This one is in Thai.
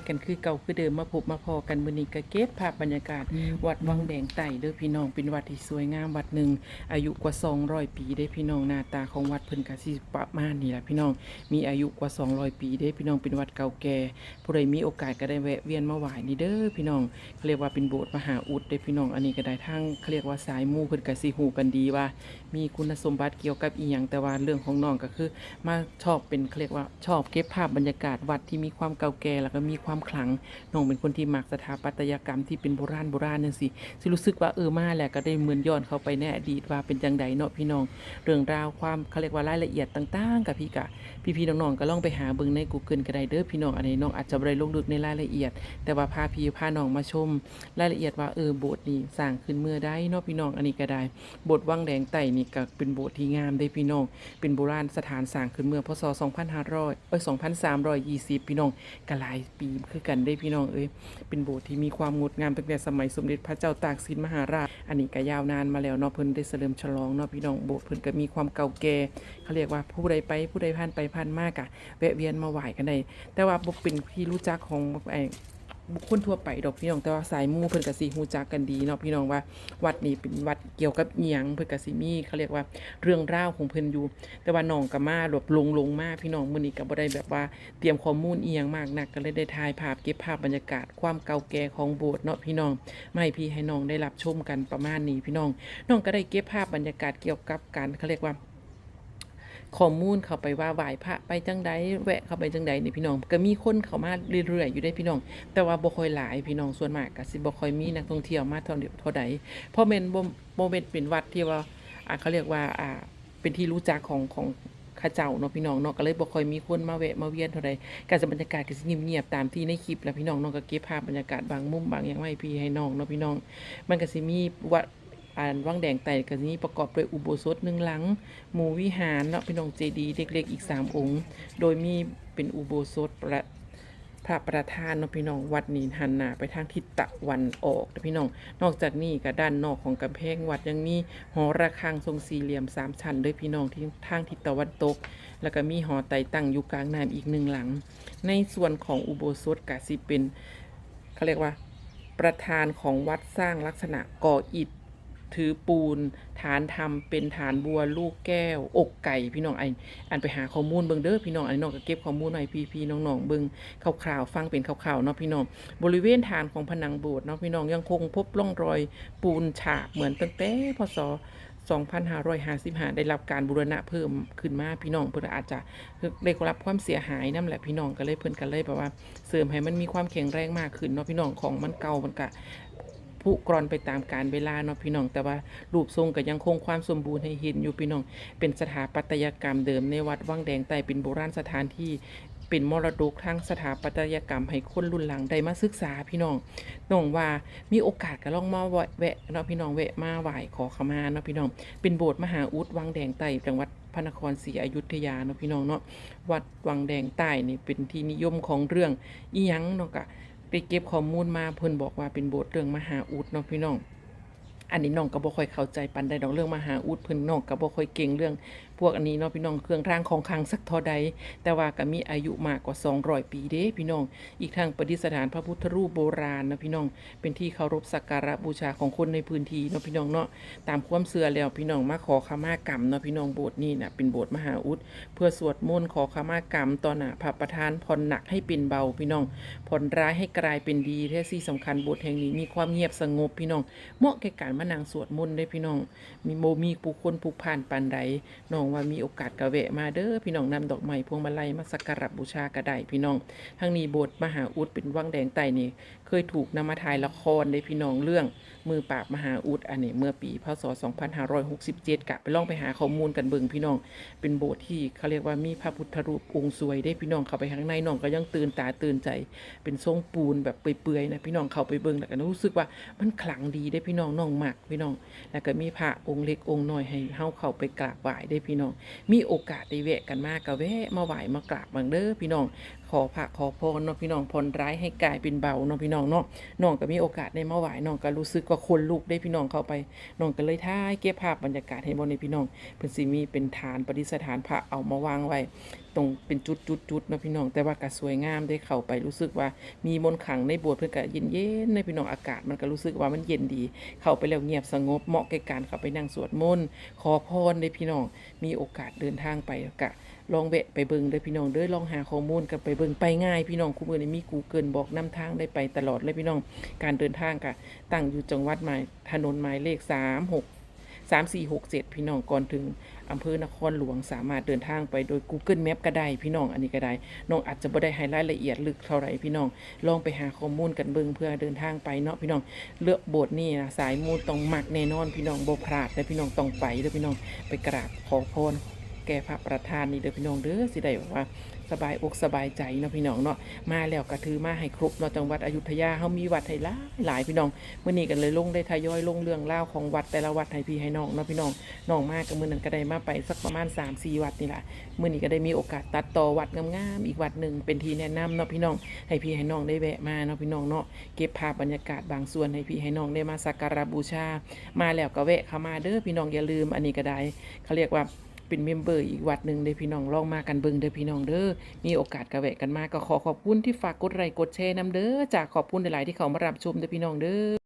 กทายกันคือเก่าคือเดิมมาพบมาพอกันมื้อนี้ก็เก็บภาพบรรยากาศ วัดวังแดงไต่เด้อพี่น้องเป็นวัดที่สวยงามวัดหนึ่งอายุกว่า 200 ปีได้พี่น้องหน้าตาของวัดเพิ่นก็สิประมาณนี้ล่ะพี่น้อง มีอายุกว่า 200 ปีได้พี่น้องเป็นวัดเก่าแก่ผู้ใดมีโอกาสก็ได้แวะเวียนมาไหว้นี่เด้อพี่น้องเขาเรียกว่าเป็นโบสถ์มหาอุดเด้อพี่น้องอันนี้ก็ได้ทั้งเขาเรียกว่าสายมูเพิ่นก็สิฮู้กันดีว่า มีคุณสมบัติเกี่ยวกับอีหยังแต่ว่าเรื่องของน้องก็คือ มาชอบเป็นเขาเรียกว่าชอบเก็บภาพบรรยากาศวัดที่มีความเก่าแก่แล้วก็มีความความขลังน้องเป็นคนที่มักสถาปัตยกรรมที่เป็นโบราณโบราณนั่นสิสิรู้สึกว่าเออมาแหละก็ได้เหมือนย้อนเข้าไปในอดีตว่าเป็นจังใดเนาะพี่น้อง เรื่องราวความเขาเรียกว่ารายละเอียดต่างๆ กับพี่กะพี่ๆน้องๆก็ลองไปหาเบิ่งใน Google ก็ได้เด้อพี่น้องอันนี้น้องอาจจะบ่ได้ลงลึกในรายละเอียด แต่ว่าพาพี่พาน้องมาชม รายละเอียดว่าเออโบสถ์นี้สร้างขึ้นเมื่อใดเนาะพี่น้องอันนี้ก็ได้โบสถ์วังแดงไต่นี่ก็เป็นโบสถ์ที่งามได้พี่น้อง เป็นโบราณสถานสร้างขึ้นเมื่อพศ2500เอ้ย2320 พี่น้องก็หลายปีคือกันได้พี่น้องเอ้ยเป็นโบสถ์ที่มีความงดงามตั้งแต่สมัยสมเด็จพระเจ้าตากสินมหาราช อันนี้ก็ยาวนานมาแล้วเนาะเพิ่นได้เสริมฉลองเนาะพี่น้องโบสถ์เพิ่นก็มีความเก่าแก่เขาเรียกว่าผู้ใดไปผู้ใดผ่านไปผ่านมากะแวะเวียนมาไหว้กันได้แต่ว่าบ่เป็นที่รู้จักของไอ้ บุคคลทั่วไปดอกพี่น้องแต่ว่าสายมูเพิ่นก็สิฮู้จักกันดีเนาะพี่น้องว่า วัดนี้เป็นวัดเกี่ยวกับเอียงเพิ่นก็สิมีเขาเรียกว่าเรื่องราวของเพิ่นอยู่ แต่ว่าน้องก็มาแบบลงลงมาพี่น้องมื้อนี้ก็บ่ได้แบบว่าเตรียมข้อมูลอียงมากนักก็เลยได้ถ่ายภาพเก็บภาพบรรยากาศความเก่าแก่ของโบสถ์เนาะพี่น้องไมาให้พี่ให้น้องได้รับชมกันประมาณนี้พี่น้อง น้องก็ได้เก็บภาพบรรยากาศเกี่ยวกับการเขาเรียกว่า ข้อมูลเข้าไปว่าไหว้พระไปจังใดแวะเข้าไปจังใดนี่พี่น้อง ก็มีคนเข้ามาเรื่อยๆอยู่ได้พี่น้อง แต่ว่าบ่ค่อยหลายพี่น้องส่วนมากก็สิบ่ค่อยมีนักท่องเที่ยวมาเท่าเดียวเท่าใดเพราะแม่นบ่บ่แม่นเป็นวัดที่ว่าอ่าเขาเรียกว่าอ่าเป็นที่รู้จักของของข้าเจ้าเนาะพี่น้องเนาะก็เลยบ่ค่อยมีคนมาแวะมาเวียนเท่าใดการจะบรรยากาศก็สิเงียบๆตามที่ในคลิปแล้วพี่น้องน้องก็เก็บภาพบรรยากาศบางมุมบางอย่างไว้ให้พี่ให้น้องเนาะพี่น้อง มันก็สิมีวัด อ่านวังแดงไต่ก็สิมีประกอบด้วยอุโบสถหนึ่งหลังหมู่วิหารเนาะพี่น้องเจดีย์เล็กๆอีก3องค์ โดยมีเป็นอุโบสถประพระประธานเนาะพี่น้องวัดนี้หันหน้าไปทางทิศตะวันออกนะพี่น้อง นอกจากนี้ก็ด้านนอกของกำแพงวัดยังมีหอระฆังทรงสี่เหลี่ยมสามชั้นด้วยพี่น้องที่ทางทิศตะวันตก แล้วก็มีหอไตรตั้งอยู่กลางน้ำอีกหนึ่งหลัง ในส่วนของอุโบสถก็สิเป็นเขาเรียกว่า ประธานของวัดสร้างลักษณะก่ออิฐ ถือปูน ฐานทำเป็นฐานบัวลูกแก้ว อกไก่พี่น้องไออันไปหาข้อมูลเบิ่งเด้อพี่น้องอันนี้น้องก็เก็บข้อมูลไว้พี่พี่ๆน้องๆเบิ่งคร่าวๆฟังเป็นคร่าวๆเนาะพี่น้องบริเวณฐานของผนังโบสถ์เนาะพี่น้องยังคงพบร่องรอยปูนฉาบเหมือนตั้งแต่พศ2555 ได้รับการบูรณะเพิ่มขึ้นมาพี่น้องเพิ่นอาจจะได้รับความเสียหายนั่นแหละพี่น้องก็เลยเพิ่นก็เลยแบบว่า เสริมให้มันมีความแข็งแรงมากขึ้นเนาะพี่น้องของมันเก่ามันก็ ผุกร่อนไปตามการเวลาเนาะพี่น้อง แต่ว่ารูปทรงก็ยังคงความสมบูรณ์ให้เห็นอยู่พี่น้อง เป็นสถาปัตยกรรมเดิมในวัดวังแดงใต้เป็นโบราณสถานที่เป็นมรดกทางสถาปัตยกรรมให้คนรุ่นหลังได้มาศึกษาพี่น้องน้องว่ามีโอกาสก็ลองมาแวะเนาะพี่น้องแวะมาไหว้ขอขมาเนาะพี่น้อง เป็นโบสถ์มหาอุดวังแดงใต้จังหวัดพระนครศรีอยุธยาเนาะพี่น้องเนาะวัดวังแดงใต้นี่เป็นที่นิยมของเรื่องอีหยังเนาะกะ ไปเก็บข้อมูลมาเพิ่นบอกว่าเป็นบทเรื่องมหาอุดเนาะพี่น้อง อันนี้น้องก็บ่ค่อยเข้าใจปันได้ดอกเรื่องมหาอุดเพิ่นน้องก็บ่ค่อยเก่งเรื่อง พวกอันนี้เนาะพี่น้องเครื่องรางของขลังสักท่าใด แต่ว่าก็มีอายุมากกว่า 200 ปีเด้พี่น้อง อีกทั้งประดิษฐานพระพุทธรูปโบราณนะพี่น้อง เป็นที่เคารพสักการะบูชาของคนในพื้นที่เนาะพี่น้องเนาะ ตามความเชื่อแล้วพี่น้องมาขอขมากรรมเนาะพี่น้องโบสถ์นี่น่ะเป็นโบสถ์มหาอุดเพื่อสวดมนต์ขอขมากรรมต่อหน้าพระประธานผ่อนหนักให้เป็นเบาพี่น้องผ่อนร้ายให้กลายเป็นดีแท้ที่สำคัญโบสถ์แห่งนี้มีความเงียบสงบพี่น้องเหมาะแก่การมานั่งสวดมนต์ได้พี่น้อง มีโมมีผู้คนผู้ผ่านปานใดน้องว่ามีโอกาสกะเวะมาเด้อพี่น้องนำดอกไม้พวงมาลัยมาสักการะบูชากระไดพี่น้องทั้งนี้โบสถ์มหาอุดเป็นวังแดงไต่นี่ เคยถูกนำมาถ่ายละครได้พี่น้องเรื่อง มือปราบมหาอุดอันนี้เมื่อปีพศ 2567กะไปลองไปหาข้อมูลกันเบิ่งพี่น้อง เป็นโบสถ์ที่เขาเรียกว่ามีพระพุทธรูปองค์สวยได้พี่น้องเข้าไปข้างในน้องก็ยังตื่นตาตื่นใจ เป็นทรงปูนแบบเปื่อยๆนะพี่น้องเข้าไปเบิ่งแล้วก็รู้สึกว่ามันขลังดีได้พี่น้องน้องมักพี่น้อง แล้วก็มีพระองค์เล็กองค์น้อยให้เฮาเข้าไปกราบไหว้ได้พี่น้อง มีโอกาสได้แวะกันมากก็แวะมาไหว้มากราบบางเด้อพี่น้อง ขอพระขอพรเนาะพี่น้องพรร้ายให้กลายเป็นเบาเนาะพี่น้องเนาะน้องก็มีโอกาสได้มาไหว้น้องก็รู้สึกว่าคนลูกได้พี่น้องเข้าไปน้องก็เลยท่ายเก็บภาพบรรยากาศให้บนในพี่น้องเพิ่นสิมีเป็นฐานปฏิสถานพระเอามาวางไว้ตรงเป็นจุดๆๆเนะพี่น้อง แต่ว่าก็สวยงามได้เข้าไปรู้สึกว่ามีมนขังในโบสถ์เพิ่นก็เย็นๆในพี่น้องอากาศมันก็รู้สึกว่ามันเย็นดี เข้าไปแล้วเงียบสงบเหมาะแก่การเข้าไปนั่งสวดมนต์ขอพรได้พี่น้อง มีโอกาสเดินทางไปก็ลองแวะไปเบิ่งเด้อพี่น้องเด้อลองหาข้อมูลกันไปเบิ่งไปง่าย พี่น้องคู่มือนี้มี Google บอกนำทางได้ไปตลอดเลยพี่น้องการเดินทางก็ตั้งอยู่จังหวัดหมายถนนหมายเลข 3 4 6 7 พี่น้องก่อนถึงอำเภอนครหลวงสามารถเดินทางไปโดย Google Map ก็ได้พี่น้องอันนี้ก็ได้น้องอาจจะบ่ได้ให้รายละเอียดลึกเท่าไหร่พี่น้องลองไปหาข้อมูลกันเบิ่งเพื่อเดินทางไปเนาะพี่น้องเลือกโบสถ์นี่นะสายมูต้องมักแน่นอนพี่น้องบ่พลาดและพี่น้องต้องไปเด้อพี่น้องไปกราบขอพร ก่พระประธานนี่เด้อพี่น้องเด้อสิได้แบบว่าสบายอกสบายใจเนาะพี่น้องเนาะมาแล้วก็ถือมาให้ครบเนาะจังหวัดอยุธยาเฮามีวัดให้หลายหลายพี่น้องมื้อนี้กันเลยลงได้ทยอยลงเรื่องเล่าวของวัดแต่ละวัดให้พี่ให้น้องเนาะพี่น้องน้องมากกับมื้อนั้นก็ได้มาไปสักประมาณ 3-4 วัดนี่แหล่ะมื้อนี้ก็ได้มีโอกาสตัดต่อวัดงามๆอีกวัดหนึ่งเป็นที่แนะนำเนาะพี่น้องให้พี่ให้น้องได้แวะมาเนาะพี่น้องเนาะเก็บภาพบรรยากาศบางส่วนให้พี่ให้น้องได้มาสักการะบูชา มาแล้วก็แวะเข้ามาเด้อพี่น้องอย่าลืมอันนี้ก็ได้เขาเรียกว่า เป็นเมมเบอร์อีกวัดหนึ่งเด้อพี่น้องลองมากันเบิ่งเด้อพี่น้องเด้อมีโอกาสกระแวะกันมาก็ขอขอบคุณที่ฝากกดไลค์กดแชร์นํเด้อจากขอบคุณหลายๆที่เขามารับชมเด้อพี่น้องเด้อ